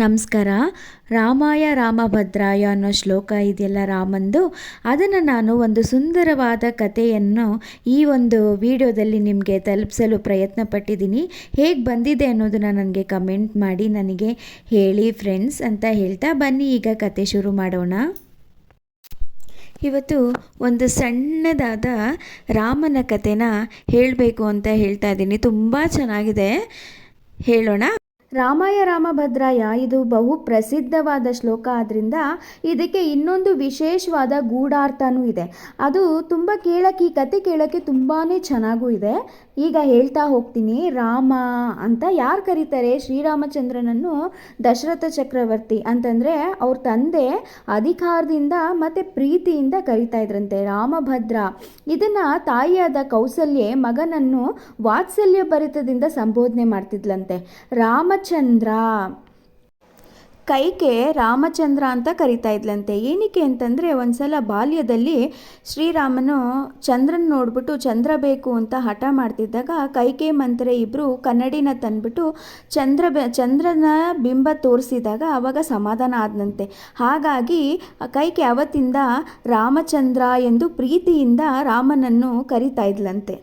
ನಮಸ್ಕಾರ. ರಾಮಾಯ ರಾಮಭದ್ರಾಯ ಅನ್ನೋ ಶ್ಲೋಕ ಇದೆಯಲ್ಲ ರಾಮಂದು? ಅದನ್ನು ನಾನು ಒಂದು ಸುಂದರವಾದ ಕಥೆಯನ್ನು ಈ ಒಂದು ವಿಡಿಯೋದಲ್ಲಿ ನಿಮಗೆ ತಲುಪಿಸಲು ಪ್ರಯತ್ನ ಪಟ್ಟಿದ್ದೀನಿ ಹೇಗೆ ಬಂದಿದೆ ಅನ್ನೋದನ್ನು ನನಗೆ ಕಮೆಂಟ್ ಮಾಡಿ, ನನಗೆ ಹೇಳಿ ಫ್ರೆಂಡ್ಸ್ ಅಂತ ಹೇಳ್ತಾ ಬನ್ನಿ, ಈಗ ಕತೆ ಶುರು ಮಾಡೋಣ. ಇವತ್ತು ಒಂದು ಸಣ್ಣದಾದ ರಾಮನ ಕಥೆನ ಹೇಳಬೇಕು ಅಂತ ಹೇಳ್ತಾ ಇದ್ದೀನಿ. ತುಂಬ ಚೆನ್ನಾಗಿದೆ. ಹೇಳೋಣ. ರಾಮಾಯ ರಾಮಭದ್ರಾಯ. ಇದು ಬಹು ಪ್ರಸಿದ್ಧವಾದ ಶ್ಲೋಕ. ಆದ್ದರಿಂದ ಇದಕ್ಕೆ ಇನ್ನೊಂದು ವಿಶೇಷವಾದ ಗೂಢಾರ್ಥನೂ ಇದೆ. ಅದು ತುಂಬ ಕೇಳಕ್ಕೆ, ಈ ಕತೆ ಕೇಳೋಕ್ಕೆ ತುಂಬಾ ಚೆನ್ನಾಗೂ ಇದೆ. ಈಗ ಹೇಳ್ತಾ ಹೋಗ್ತೀನಿ. ರಾಮ ಅಂತ ಯಾರು ಕರೀತಾರೆ? ಶ್ರೀರಾಮಚಂದ್ರನನ್ನು ದಶರಥ ಚಕ್ರವರ್ತಿ ಅಂತಂದರೆ ಅವ್ರ ತಂದೆ ಅಧಿಕಾರದಿಂದ ಮತ್ತು ಪ್ರೀತಿಯಿಂದ ಕರಿತಾ ಇದ್ರಂತೆ. ರಾಮಭದ್ರ ಇದನ್ನು ತಾಯಿಯಾದ ಕೌಸಲ್ಯೆ ಮಗನನ್ನು ವಾತ್ಸಲ್ಯ ಭರಿತದಿಂದ ಸಂಬೋಧನೆ ಮಾಡ್ತಿದ್ಲಂತೆ. ರಾಮಚಂದ್ರ. ಕೈಕೆ ರಾಮಚಂದ್ರ ಅಂತ ಕರಿತಾ ಇದ್ಲಂತೆ. ಏನಕ್ಕೆ ಅಂತಂದರೆ ಒಂದ್ಸಲ ಬಾಲ್ಯದಲ್ಲಿ ಶ್ರೀರಾಮನು ಚಂದ್ರನ ನೋಡ್ಬಿಟ್ಟು ಚಂದ್ರ ಬೇಕು ಅಂತ ಹಠ ಮಾಡ್ತಿದ್ದಾಗ ಕೈಕೆ ಮಂತ್ರೆ ಇಬ್ಬರು ಕನ್ನಡಿನ ತಂದ್ಬಿಟ್ಟು ಚಂದ್ರ ಚಂದ್ರನ ಬಿಂಬ ತೋರಿಸಿದಾಗ ಆವಾಗ ಸಮಾಧಾನ ಆದನಂತೆ. ಹಾಗಾಗಿ ಕೈಕೆ ಅವತ್ತಿಂದ ರಾಮಚಂದ್ರ ಎಂದು ಪ್ರೀತಿಯಿಂದ ರಾಮನನ್ನು ಕರಿತಾ ಇದ್ಲಂತೆ.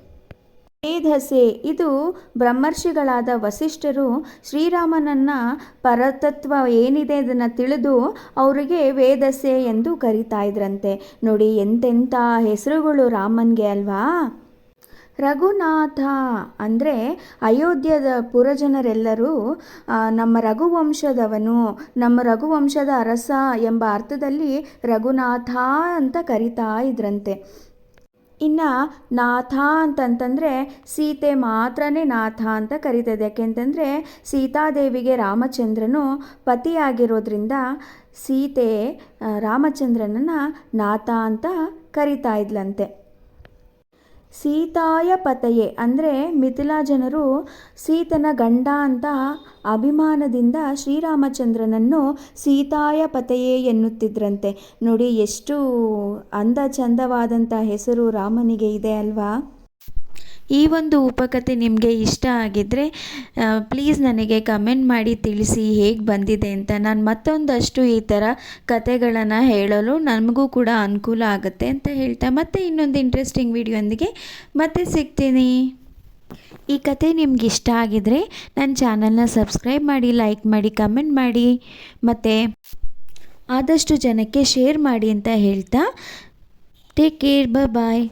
ವೇದಸೆ ಇದು ಬ್ರಹ್ಮರ್ಷಿಗಳಾದ ವಸಿಷ್ಠರು ಶ್ರೀರಾಮನನ್ನ ಪರತತ್ವ ಏನಿದೆ ಅದನ್ನು ತಿಳಿದು ಅವರಿಗೆ ವೇದಸೆ ಎಂದು ಕರಿತಾ ಇದ್ರಂತೆ. ನೋಡಿ ಎಂತೆಂಥ ಹೆಸರುಗಳು ರಾಮನ್ಗೆ ಅಲ್ವಾ? ರಘುನಾಥ ಅಂದರೆ ಅಯೋಧ್ಯದ ಪುರಜನರೆಲ್ಲರೂ ನಮ್ಮ ರಘುವಂಶದವನು, ನಮ್ಮ ರಘುವಂಶದ ಅರಸ ಎಂಬ ಅರ್ಥದಲ್ಲಿ ರಘುನಾಥ ಅಂತ ಕರಿತಾ ಇದ್ರಂತೆ. ಇನ್ನು ನಾಥ ಅಂತಂತಂದರೆ ಸೀತೆ ಮಾತ್ರನೇ ನಾಥ ಅಂತ ಕರೀತದೆ. ಯಾಕೆಂತಂದರೆ ಸೀತಾದೇವಿಗೆ ರಾಮಚಂದ್ರನು ಪತಿಯಾಗಿರೋದ್ರಿಂದ ಸೀತೆ ರಾಮಚಂದ್ರನನ್ನು ನಾಥ ಅಂತ ಕರಿತಾ ಇದ್ಲಂತೆ. ಸೀತಾಯ ಪತಯೆ. ಅಂದರೆ ಮಿಥಿಲಾ ಜನರು ಸೀತನ ಗಂಡ ಅಂತ ಅಭಿಮಾನದಿಂದ ಶ್ರೀರಾಮಚಂದ್ರನನ್ನು ಸೀತಾಯ ಪತಯೇ ಎನ್ನುತ್ತಿದ್ರಂತೆ. ನೋಡಿ, ಎಷ್ಟು ಅಂದ ಚಂದವಾದಂಥ ಹೆಸರು ರಾಮನಿಗೆ ಇದೆ ಅಲ್ವಾ? ಈ ಒಂದು ಉಪಕತೆ ನಿಮಗೆ ಇಷ್ಟ ಆಗಿದ್ದರೆ ಪ್ಲೀಸ್ ನನಗೆ ಕಮೆಂಟ್ ಮಾಡಿ ತಿಳಿಸಿ ಹೇಗೆ ಬಂದಿದೆ ಅಂತ. ನಾನು ಮತ್ತೊಂದಷ್ಟು ಈ ಥರ ಕತೆಗಳನ್ನು ಹೇಳಲು ನಮಗೂ ಕೂಡ ಅನುಕೂಲ ಆಗುತ್ತೆ ಅಂತ ಹೇಳ್ತಾ ಮತ್ತೆ ಇನ್ನೊಂದು ಇಂಟ್ರೆಸ್ಟಿಂಗ್ ವಿಡಿಯೋಂದಿಗೆ ಮತ್ತೆ ಸಿಗ್ತೀನಿ. ಈ ಕತೆ ನಿಮ್ಗೆ ಇಷ್ಟ ಆಗಿದರೆ ನನ್ನ ಚಾನಲ್ನ ಸಬ್ಸ್ಕ್ರೈಬ್ ಮಾಡಿ ಲೈಕ್ ಮಾಡಿ ಕಮೆಂಟ್ ಮಾಡಿ. ಮತ್ತು ಆದಷ್ಟು ಜನಕ್ಕೆ ಶೇರ್ ಮಾಡಿ ಅಂತ ಹೇಳ್ತಾ ಟೇಕ್ ಕೇರ್ ಬಾಯ್